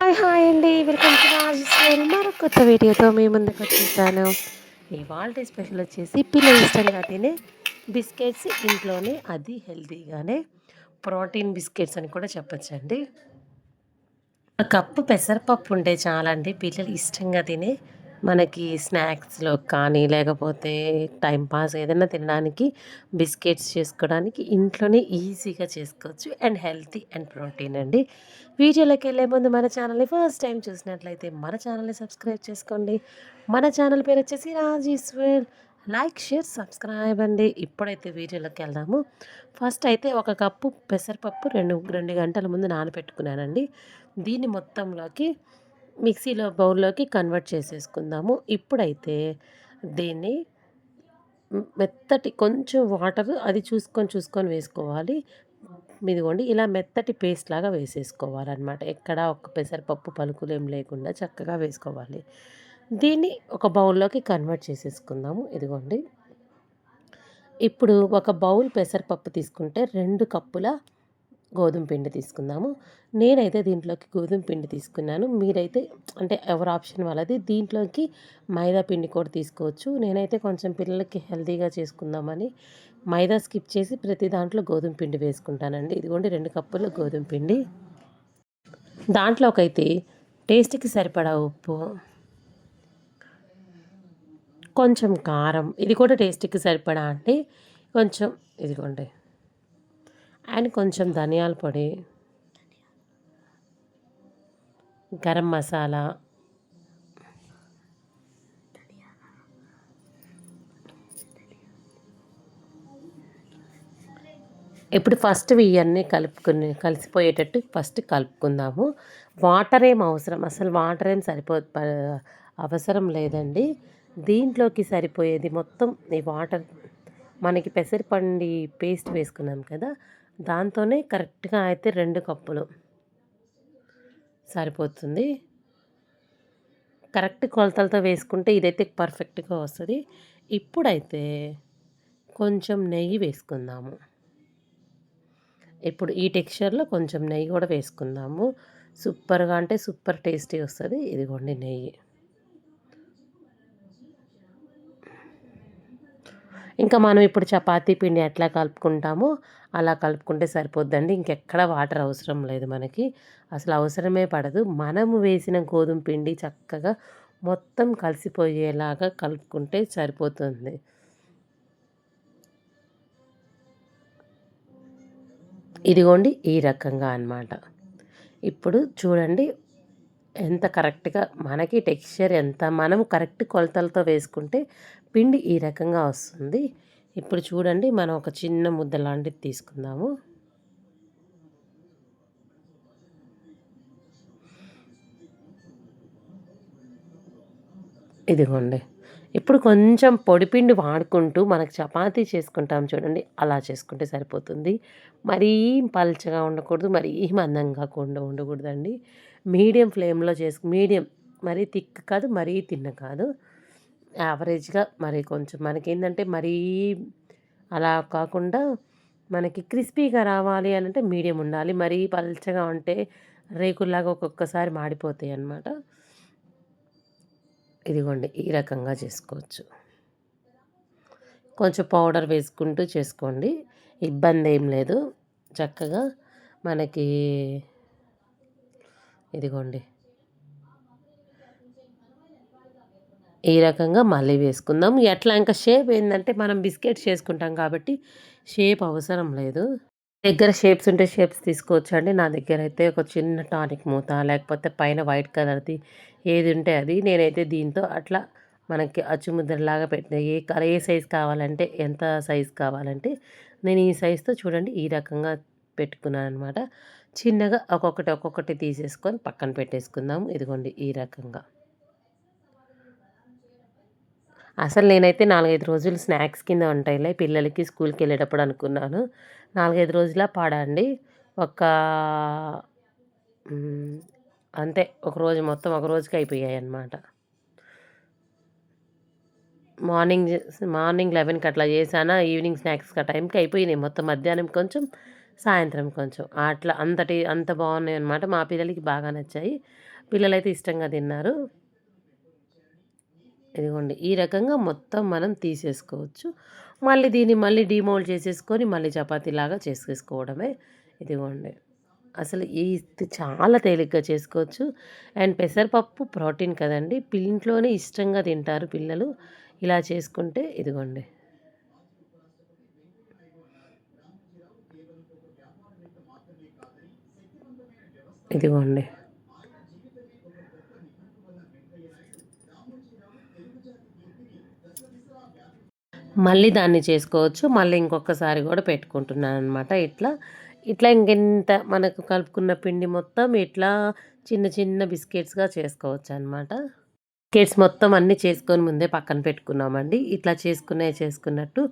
Hi hi అండి. Welcome to Rajeshwari మరో కొత్త వీడియోతో మీ ముందుకు వచ్చేసాను. ఇవాళ స్పెషల్ వచ్చేసి పిల్లలు ఇష్టంగా తినే బిస్కెట్స్ ఇంట్లోనే అది హెల్తీగానే ప్రోటీన్ బిస్కెట్స్ అని కూడా చెప్పచ్చండి. ఒక కప్పు పెసరపప్పు ఉంటే చాలండి పిల్లలు ఇష్టంగా తినే మనకి స్నాక్స్లో కానీ లేకపోతే టైంపాస్ ఏదైనా తినడానికి బిస్కెట్స్ చేసుకోవడానికి ఇంట్లోనే ఈజీగా చేసుకోవచ్చు. అండ్ హెల్తీ అండ్ ప్రోటీన్ అండి. వీడియోలోకి వెళ్ళే ముందు మన ఛానల్ని ఫస్ట్ టైం చూసినట్లయితే మన ఛానల్ని సబ్స్క్రైబ్ చేసుకోండి. మన ఛానల్ పేరు వచ్చేసి రాజీశ్వర్. లైక్ షేర్ సబ్స్క్రైబ్ అండి. ఇప్పుడైతే వీడియోలోకి వెళ్దాము. ఫస్ట్ అయితే ఒక కప్పు పెసరపప్పు రెండు రెండు గంటల ముందు నానబెట్టుకున్నానండి. దీన్ని మొత్తంలోకి మిక్సీలో బౌల్లోకి కన్వర్ట్ చేసేసుకుందాము. ఇప్పుడైతే దీన్ని మెత్తటి కొంచెం వాటర్ అది చూసుకొని చూసుకొని వేసుకోవాలి. ఇదిగోండి ఇలా మెత్తటి పేస్ట్ లాగా వేసేసుకోవాలన్నమాట. ఎక్కడ ఒక పెసరపప్పు పలుకులు ఏం లేకుండా చక్కగా వేసుకోవాలి. దీన్ని ఒక బౌల్లోకి కన్వర్ట్ చేసేసుకుందాము. ఇదిగోండి. ఇప్పుడు ఒక బౌల్ పెసరపప్పు తీసుకుంటే రెండు కప్పుల గోధుమ పిండి తీసుకుందాము. నేనైతే దీంట్లోకి గోధుమ పిండి తీసుకున్నాను. మీరైతే అంటే ఎవరి ఆప్షన్ వాళ్ళది. దీంట్లోకి మైదా పిండి కూడా తీసుకోవచ్చు. నేనైతే కొంచెం పిల్లలకి హెల్తీగా చేసుకుందామని మైదా స్కిప్ చేసి ప్రతి దాంట్లో గోధుమ పిండి వేసుకుంటానండి. ఇదిగోండి రెండు కప్పులు గోధుమ పిండి. దాంట్లోకైతే టేస్ట్కి సరిపడా ఉప్పు కొంచెం కారం. ఇది కూడా టేస్ట్కి సరిపడా అండి. కొంచెం ఇదిగోండి. అండ్ కొంచెం ధనియాల పొడి. గరం మసాలా. ఇప్పుడు ఫస్ట్ ఇవన్నీ కలుపుకుని కలిసిపోయేటట్టు ఫస్ట్ కలుపుకుందాము. వాటర్ ఏం అవసరం? అసలు వాటర్ ఏం సరిపో అవసరం లేదండి. దీంట్లోకి సరిపోయేది మొత్తం ఈ వాటర్. మనకి పెసరపండి పేస్ట్ వేసుకున్నాం కదా దాంతోనే కరెక్ట్గా అయితే రెండు కప్పులు సరిపోతుంది. కరెక్ట్ కొలతలతో వేసుకుంటే ఇదైతే పర్ఫెక్ట్గా వస్తుంది. ఇప్పుడైతే కొంచెం నెయ్యి వేసుకుందాము. ఇప్పుడు ఈ టెక్స్చర్లో కొంచెం నెయ్యి కూడా వేసుకుందాము. సూపర్గా అంటే సూపర్ టేస్టీ వస్తుంది. ఇదిగోండి నెయ్యి. ఇంకా మనం ఇప్పుడు చపాతీ పిండి ఎట్లా కలుపుకుంటామో అలా కలుపుకుంటే సరిపోద్దండి. ఇంకెక్కడ వాటర్ అవసరం లేదు మనకి. అసలు అవసరమే పడదు. మనము వేసిన గోధుమ పిండి చక్కగా మొత్తం కలిసిపోయేలాగా కలుపుకుంటే సరిపోతుంది. ఇదిగోండి ఈ రకంగా అనమాట ఇప్పుడు చూడండి ఎంత కరెక్ట్గా మనకి టెక్స్చర్ ఎంత మనం కరెక్ట్ కొలతలతో వేసుకుంటే పిండి ఈ రకంగా వస్తుంది. ఇప్పుడు చూడండి మనం ఒక చిన్న ముద్ద లాంటిది తీసుకుందాము. ఇదిగోండి. ఇప్పుడు కొంచెం పొడిపిండి వాడుకుంటూ మనకు చపాతీ చేసుకుంటాం చూడండి అలా చేసుకుంటే సరిపోతుంది. మరీ పల్చగా ఉండకూడదు మరీ మందంగా కూడా ఉండకూడదండి. మీడియం ఫ్లేమ్లో చేసుకు మీడియం మరీ థిక్ కాదు మరీ తిన్న కాదు. యావరేజ్గా మరి కొంచెం మనకి ఏంటంటే మరీ అలా కాకుండా మనకి క్రిస్పీగా రావాలి అని అంటే మీడియం ఉండాలి. మరీ పల్చగా ఉంటే రేకుల్లాగా ఒక్కొక్కసారి మాడిపోతాయి అన్నమాట. ఇదిగోండి ఈ రకంగా చేసుకోవచ్చు. కొంచెం పౌడర్ వేసుకుంటూ చేసుకోండి. ఇబ్బంది ఏం లేదు. చక్కగా మనకి ఇదిగోండి. ఈ రకంగా మళ్ళీ వేసుకుందాం. ఎట్లా ఇంకా షేప్ ఏంటంటే మనం బిస్కెట్స్ చేసుకుంటాం కాబట్టి షేప్ అవసరం లేదు. దగ్గర షేప్స్ ఉంటే షేప్స్ తీసుకోవచ్చు అండి నా దగ్గర అయితే ఒక చిన్న టానిక్ మూత లేకపోతే పైన వైట్ కలర్ది ఏది ఉంటే అది నేనైతే దీంతో అట్లా మనకి అచ్చుముద్రలాగా పెట్టిన ఏ కలర్ ఏ సైజ్ కావాలంటే ఎంత సైజ్ కావాలంటే నేను ఈ సైజుతో చూడండి. ఈ రకంగా పెట్టుకున్నాను అనమాట చిన్నగా ఒక్కొక్కటి ఒక్కొక్కటి తీసేసుకొని పక్కన పెట్టేసుకుందాము ఇదిగోండి ఈ రకంగా. అసలు నేనైతే నాలుగైదు రోజులు స్నాక్స్ కింద ఉంటాయిలే పిల్లలకి స్కూల్కి వెళ్ళేటప్పుడు అనుకున్నాను. నాలుగైదు రోజుల పాడండి ఒక అంతే. ఒక రోజు మొత్తం ఒక రోజుకి అయిపోయాయి అన్నమాట మార్నింగ్ మార్నింగ్ లెవెన్కి అట్లా చేశానా ఈవినింగ్ స్నాక్స్కి ఆ టైంకి అయిపోయినాయి. మొత్తం మధ్యాహ్నం కొంచెం సాయంత్రం కొంచెం. అట్లా అంతటి అంత బాగున్నాయి అనమాట మా పిల్లలకి బాగా నచ్చాయి. పిల్లలైతే ఇష్టంగా తిన్నారు. ఇదిగోండి. ఈ రకంగా మొత్తం మనం తీసేసుకోవచ్చు. మళ్ళీ దీన్ని మళ్ళీ డిమోల్డ్ చేసేసుకొని మళ్ళీ చపాతీలాగా చేసేసుకోవడమే. ఇదిగోండి. అసలు ఈ చాలా తేలిగ్గా చేసుకోవచ్చు. అండ్ పెసరపప్పు ప్రోటీన్ కదండి. ఇంట్లోనే ఇష్టంగా తింటారు పిల్లలు. ఇలా చేసుకుంటే ఇదిగోండి. ఇదిగోండి. మళ్ళీ దాన్ని చేసుకోవచ్చు. మళ్ళీ ఇంకొకసారి కూడా పెట్టుకుంటున్నాను అనమాట ఇట్లా. ఇట్లా ఇంకెంత మనకు కలుపుకున్న పిండి మొత్తం ఇట్లా చిన్న చిన్న బిస్కెట్స్గా చేసుకోవచ్చు అనమాట కిడ్స్ మొత్తం అన్నీ చేసుకొని ముందే పక్కన పెట్టుకున్నామండి. ఇట్లా చేసుకునే చేసుకున్నట్టు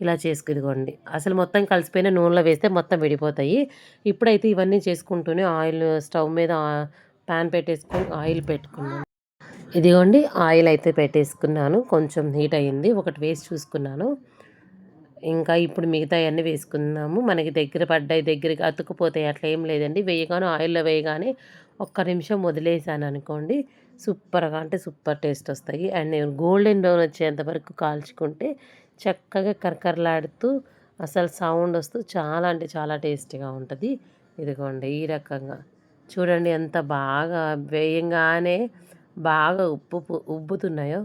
ఇలా చేసుకుదిగోండి అసలు మొత్తం కలిసిపోయిన నూనెలో వేస్తే మొత్తం విడిపోతాయి. ఇప్పుడైతే ఇవన్నీ చేసుకుంటూనే ఆయిల్ స్టవ్ మీద ప్యాన్ పెట్టేసుకొని ఆయిల్ పెట్టుకున్నాను. ఇదిగోండి ఆయిల్ అయితే పెట్టేసుకున్నాను. కొంచెం హీట్ అయ్యింది. ఒకటి వేసి చూసుకున్నాను. ఇంకా ఇప్పుడు మిగతా అన్నీ వేసుకున్నాము మనకి దగ్గర పడ్డాయి దగ్గరికి అతుక్కుపోతాయి అట్లా ఏం లేదండి. వేయగానే ఆయిల్లో వేయగానే ఒక్క నిమిషం వదిలేసాను అనుకోండి సూపర్గా అంటే సూపర్ టేస్ట్ వస్తాయి. అండ్ నేను గోల్డెన్ బ్రౌన్ వచ్చేంత వరకు కాల్చుకుంటే చక్కగా కరకరలాడుతూ అసలు సౌండ్ వస్తూ చాలా అంటే చాలా టేస్టీగా ఉంటుంది. ఇదిగోండి ఈ రకంగా. చూడండి ఎంత బాగా వేయంగానే బాగా ఉప్పు ఉబ్బుతున్నాయో.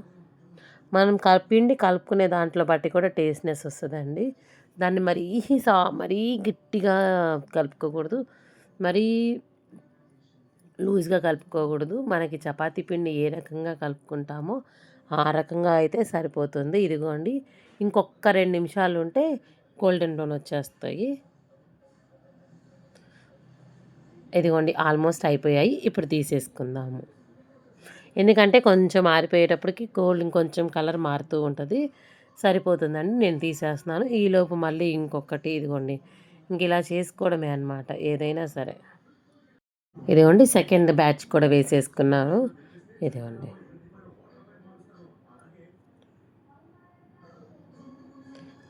మనం పిండి కలుపుకునే దాంట్లో బట్టి కూడా టేస్ట్నెస్ వస్తుందండి. దాన్ని మరీ సా మరీ గట్టిగా కలుపుకోకూడదు. మరీ లూజ్గా కలుపుకోకూడదు. మనకి చపాతీ పిండి ఏ రకంగా కలుపుకుంటామో ఆ రకంగా అయితే సరిపోతుంది. ఇదిగోండి. ఇంకొక రెండు నిమిషాలు ఉంటే గోల్డెన్ బ్రౌన్ వచ్చేస్తాయి. ఇదిగోండి ఆల్మోస్ట్ అయిపోయాయి. ఇప్పుడు తీసేసుకుందాము. ఎందుకంటే కొంచెం ఆరిపోయేటప్పటికి గోల్డ్ ఇంకొంచెం కలర్ మారుతూ ఉంటుంది. సరిపోతుందండి నేను తీసేస్తున్నాను. ఈలోపు మళ్ళీ ఇంకొకటి ఇదిగోండి ఇంక ఇలా చేసుకోవడమే అనమాట ఏదైనా సరే. ఇదిగోండి సెకండ్ బ్యాచ్ కూడా వేసేసుకున్నాను. ఇదిగోండి.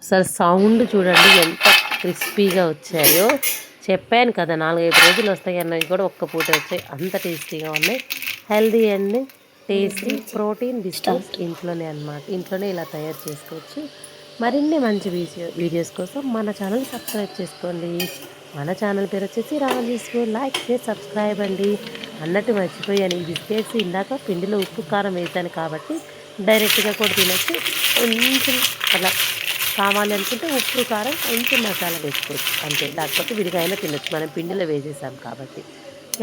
అసలు సౌండ్ చూడండి ఎంత క్రిస్పీగా వచ్చాయో. చెప్పాను కదా నాలుగైదు రోజులు వస్తాయి అన్నవి కూడా ఒక్క పూట వచ్చాయి. అంత టేస్టీగా ఉన్నాయి. Healthy and tasty protein biscuits ఇంట్లోనే అనమాట ఇంట్లోనే ఇలా తయారు చేసుకోవచ్చు. మరిన్ని మంచి వీడియో వీడియోస్ కోసం మన ఛానల్ సబ్స్క్రైబ్ చేసుకోండి. మన ఛానల్ పేరు వచ్చేసి రాజేశ్వర్. లైక్ చేసి సబ్స్క్రైబ్ అండి. అన్నట్టు మర్చిపోయాను. ఈ బిస్కెట్స్ ఇందాక పిండిలో ఉప్పు కారం వేసాను కాబట్టి డైరెక్ట్గా కూడా తినచ్చు. కొంచెం అలా కావాలి అనుకుంటే ఉప్పు కారం కొంచెం మసాలా వేసుకోవచ్చు. అంతే. లేకపోతే విడిగా అయినా తినచ్చు. మనం పిండిలో వేసేసాం కాబట్టి.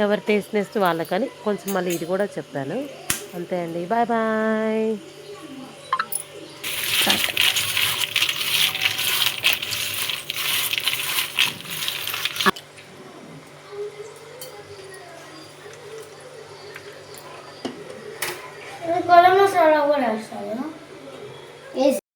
ఎవరి టేస్ట్నెస్ వాళ్ళకని కొంచెం మళ్ళీ ఇది కూడా చెప్పాను. అంతే అండి. Bye bye